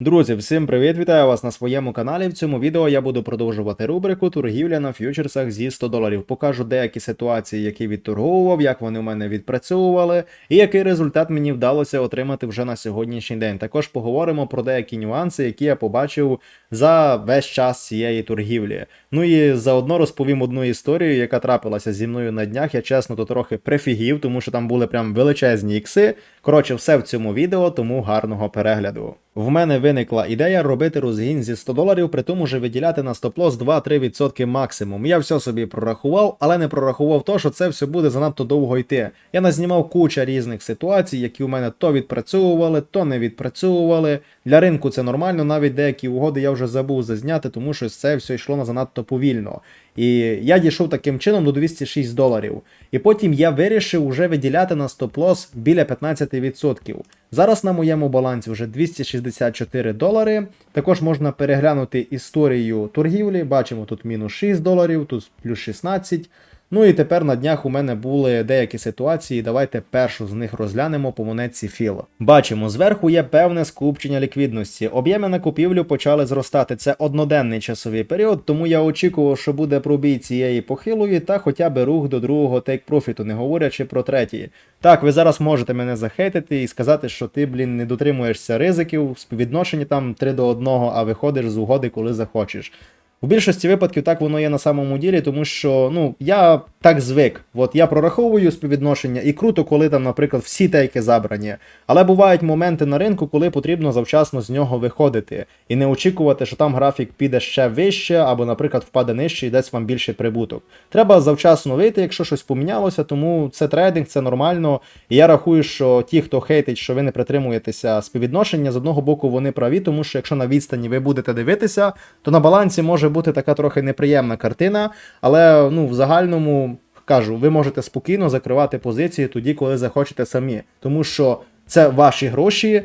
Друзі, всім привіт! Вітаю вас на своєму каналі. В цьому відео я буду продовжувати рубрику торгівля на ф'ючерсах зі 100 доларів. Покажу деякі ситуації, які відторговував, як вони у мене відпрацьовували, і який результат мені вдалося отримати вже на сьогоднішній день. Також поговоримо про деякі нюанси, які я побачив за весь час цієї торгівлі. Ну і заодно розповім одну історію, яка трапилася зі мною на днях. Я чесно то трохи прифігів, тому що там були прям величезні ікси. Коротше, все в цьому відео, тому гарного перегляду. В мене виникла ідея робити розгін зі 100 доларів, при тому же виділяти на стоп-лосс 2-3% максимум. Я все собі прорахував, але не прорахував то, що це все буде занадто довго йти. Я назнімав куча різних ситуацій, які у мене то відпрацьовували, то не відпрацьовували. Для ринку це нормально, навіть деякі угоди я вже забув зазняти, тому що це все йшло на занадто повільно. І я дійшов таким чином до 206 доларів. І потім я вирішив вже виділяти на стоп-лосс біля 15%. Зараз на моєму балансі вже 264 долари. Також можна переглянути історію торгівлі. Бачимо тут мінус 6 доларів, тут плюс 16. Ну і тепер на днях у мене були деякі ситуації. Давайте першу з них розглянемо по монетці Філ. Бачимо, зверху є певне скупчення ліквідності. Об'єми на купівлю почали зростати. Це одноденний часовий період, тому я очікував, що буде пробій цієї похилої та хоча б рух до другого тейк-профіту, не говорячи про третій. Так, ви зараз можете мене захейтити і сказати, що ти, блін, не дотримуєшся ризиків, співвідношення там 3 до 1, а виходиш з угоди, коли захочеш. У більшості випадків так воно є на самому ділі, тому що ну я так звик. От я прораховую співвідношення, і круто, коли там, наприклад, всі тейки забрані. Але бувають моменти на ринку, коли потрібно завчасно з нього виходити і не очікувати, що там графік піде ще вище, або, наприклад, впаде нижче і дасть вам більший прибуток. Треба завчасно вийти, якщо щось помінялося, тому це трейдинг, це нормально. І я рахую, що ті, хто хейтить, що ви не притримуєтеся співвідношення, з одного боку вони праві, тому що якщо на відстані ви будете дивитися, то на балансі може бути така трохи неприємна картина, але ну в загальному кажу, ви можете спокійно закривати позиції тоді, коли захочете самі, тому що це ваші гроші.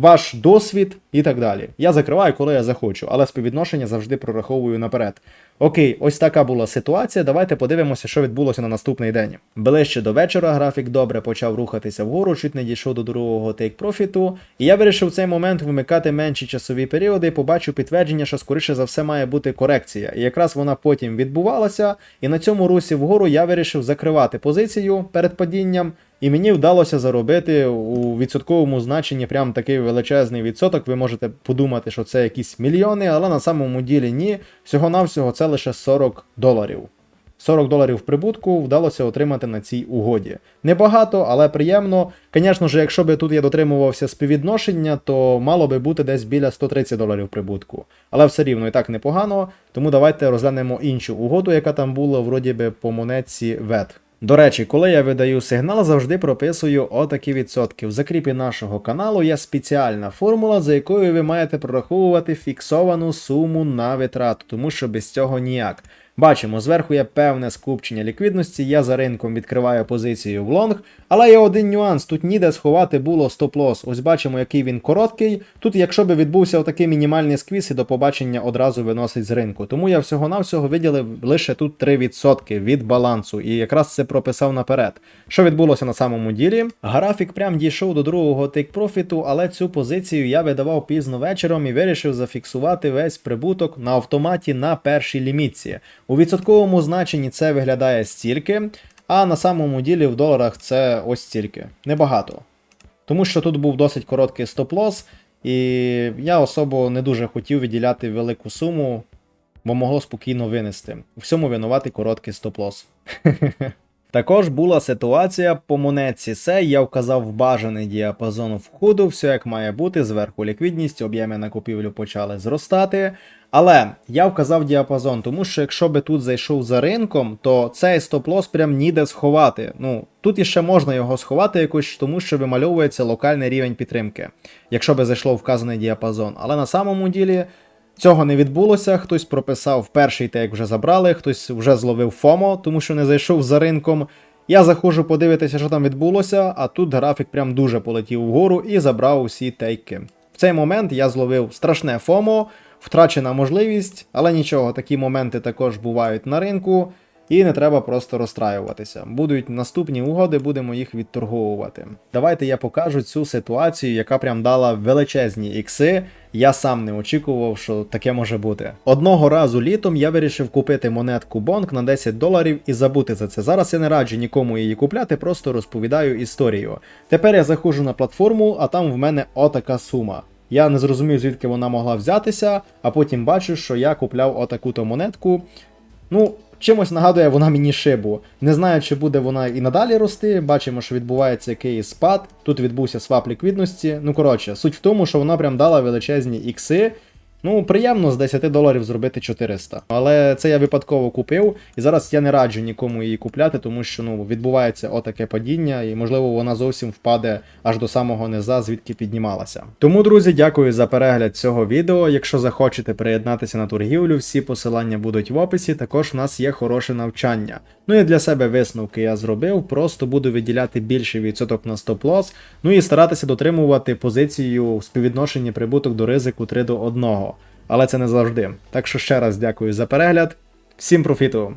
Ваш досвід і так далі. Я закриваю, коли я захочу, але співвідношення завжди прораховую наперед. Окей, ось така була ситуація. Давайте подивимося, що відбулося на наступний день. Ближче до вечора графік добре почав рухатися вгору, чуть не дійшов до другого тейк-профіту. І я вирішив в цей момент вимикати менші часові періоди і побачив підтвердження, що скоріше за все має бути корекція. І якраз вона потім відбувалася. І на цьому русі вгору я вирішив закривати позицію перед падінням. І мені вдалося заробити у відсотковому значенні прям такий величезний відсоток. Ви можете подумати, що це якісь мільйони, але на самому ділі ні. Всього-навсього це лише 40 доларів. 40 доларів прибутку вдалося отримати на цій угоді. Небагато, але приємно. Звісно ж, якщо би тут я дотримувався співвідношення, то мало би бути десь біля 130 доларів прибутку. Але все рівно і так непогано. Тому давайте розглянемо іншу угоду, яка там була, вроді би, по монетці VET. До речі, коли я видаю сигнал, завжди прописую отакі відсотки. В закріпі нашого каналу є спеціальна формула, за якою ви маєте прораховувати фіксовану суму на витрату, тому що без цього ніяк. Бачимо, зверху є певне скупчення ліквідності, я за ринком відкриваю позицію в лонг, але є один нюанс, тут ніде сховати було стоп-лосс. Ось бачимо, який він короткий. Тут, якщо би відбувся отакий мінімальний сквіз, і до побачення одразу виносить з ринку. Тому я всього-навсього виділив лише тут 3% від балансу, і якраз це прописав наперед. Що відбулося на самому ділі? Графік прям дійшов до другого тейк-профіту, але цю позицію я видавав пізно вечором і вирішив зафіксувати весь прибуток на автоматі на першій лімітці. У відсотковому значенні це виглядає стільки, а на самому ділі в доларах це ось стільки. Небагато. Тому що тут був досить короткий стоп-лосс, і я особо не дуже хотів виділяти велику суму, бо могло спокійно винести. У всьому винувати короткий стоп-лосс. Також була ситуація по монетці Се, я вказав бажаний діапазон входу, все як має бути, зверху ліквідність, об'єми на купівлю почали зростати. Але я вказав діапазон, тому що якщо би тут зайшов за ринком, то цей стоп-лосс прям ніде сховати. Ну, тут іще можна його сховати якось, тому що вимальовується локальний рівень підтримки, якщо би зайшло вказаний діапазон. Але на самому ділі. Цього не відбулося, хтось прописав перший тейк вже забрали, хтось вже зловив ФОМО, тому що не зайшов за ринком. Я заходжу подивитися, що там відбулося, а тут графік прям дуже полетів вгору і забрав усі тейки. В цей момент я зловив страшне ФОМО, втрачена можливість, але нічого, такі моменти також бувають на ринку. І не треба просто розстраюватися. Будуть наступні угоди, будемо їх відторговувати. Давайте я покажу цю ситуацію, яка прям дала величезні ікси. Я сам не очікував, що таке може бути. Одного разу літом я вирішив купити монетку Бонк на 10 доларів і забути за це. Зараз я не раджу нікому її купляти, просто розповідаю історію. Тепер я заходжу на платформу, а там в мене отака сума. Я не зрозумів, звідки вона могла взятися, а потім бачу, що я купляв отаку-то монетку. Ну, чимось нагадує вона мені шибу. Не знаю, чи буде вона і надалі рости. Бачимо, що відбувається якийсь спад. Тут відбувся свап ліквідності. Ну коротше, суть в тому, що вона прям дала величезні ікси. Ну, приємно з 10 доларів зробити 400. Але це я випадково купив, і зараз я не раджу нікому її купляти, тому що ну відбувається отаке падіння, і можливо вона зовсім впаде аж до самого низа, звідки піднімалася. Тому, друзі, дякую за перегляд цього відео. Якщо захочете приєднатися на торгівлю, всі посилання будуть в описі. Також в нас є хороше навчання. Ну і для себе висновки я зробив. Просто буду виділяти більший відсоток на стоп-лосс, ну і старатися дотримувати позицію в співвідношенні прибуток до ризику 3 до 1. Але це не завжди. Так що ще раз дякую за перегляд. Всім профіту!